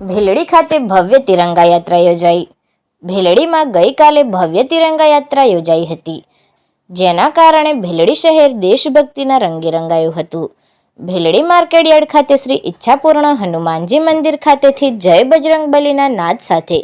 ભેલડી ખાતે ભવ્ય તિરંગા યાત્રા યોજાઈ. ભેલડીમાં ગઈકાલે ભવ્ય તિરંગા યાત્રા યોજાઈ હતી. જેના કારણે ભેલડી શહેર દેશભક્તિના રંગે રંગાયું હતું. ભેલડી માર્કેટયાર્ડ ખાતે શ્રી ઈચ્છાપૂર્ણ હનુમાનજી મંદિર ખાતેથી જય બજરંગ બલીના નાદ સાથે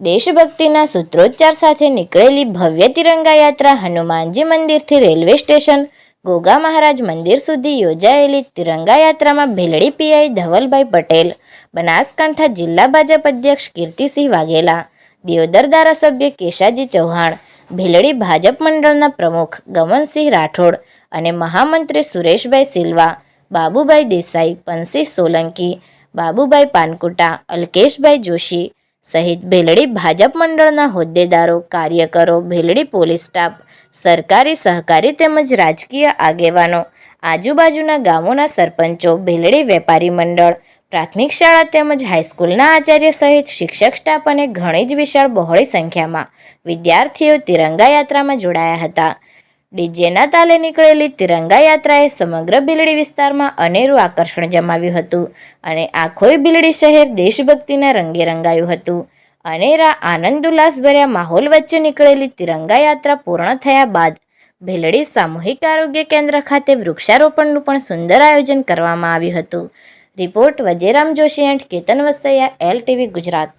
દેશભક્તિના સૂત્રોચ્ચાર સાથે નીકળેલી ભવ્ય તિરંગા યાત્રા હનુમાનજી મંદિરથી રેલવે સ્ટેશન ગોગા મહારાજ મંદિર સુધી યોજાયેલી તિરંગા યાત્રામાં ભેલડી પીઆઈ ધવલભાઈ પટેલ, બનાસકાંઠા જિલ્લા ભાજપ અધ્યક્ષ કીર્તિસિંહ વાઘેલા, દિયોદર ધારાસભ્ય કેશાજી ચૌહાણ, ભેલડી ભાજપ મંડળના પ્રમુખ ગમનસિંહ રાઠોડ અને મહામંત્રી સુરેશભાઈ સિલ્વા, બાબુભાઈ દેસાઈ, પંસી સોલંકી, બાબુભાઈ પાનકુટા, અલ્કેશભાઈ જોશી સહિત ભેલડી ભાજપ મંડળના હોદ્દેદારો, કાર્યકરો, ભેલડી પોલીસ સ્ટાફ સરકારી સહકારી તેમજ રાજકીય આગેવાનો. આજુબાજુના ગામોના સરપંચો, ભેલડી વેપારી મંડળ, પ્રાથમિક શાળા તેમજ હાઈસ્કૂલના આચાર્ય સહિત શિક્ષક સ્ટાફ અને ઘણી જ વિશાળ બહોળી સંખ્યામાં વિદ્યાર્થીઓ તિરંગા યાત્રામાં જોડાયા હતા. ડીજેના તાલે નીકળેલી તિરંગા યાત્રાએ સમગ્ર બિલડી વિસ્તારમાં અનેરું આકર્ષણ જમાવ્યું હતું અને આખોય બિલડી શહેર દેશભક્તિના રંગે રંગાયું હતું. અનેરા આનંદ ઉલ્લાસભર્યા માહોલ વચ્ચે નીકળેલી તિરંગા યાત્રા પૂર્ણ થયા બાદ ભેલડી સામૂહિક આરોગ્ય કેન્દ્ર ખાતે વૃક્ષારોપણનું પણ સુંદર આયોજન કરવામાં આવ્યું હતું. Report Vajeram Joshi and Ketan Vasaiya, L TV Gujarat.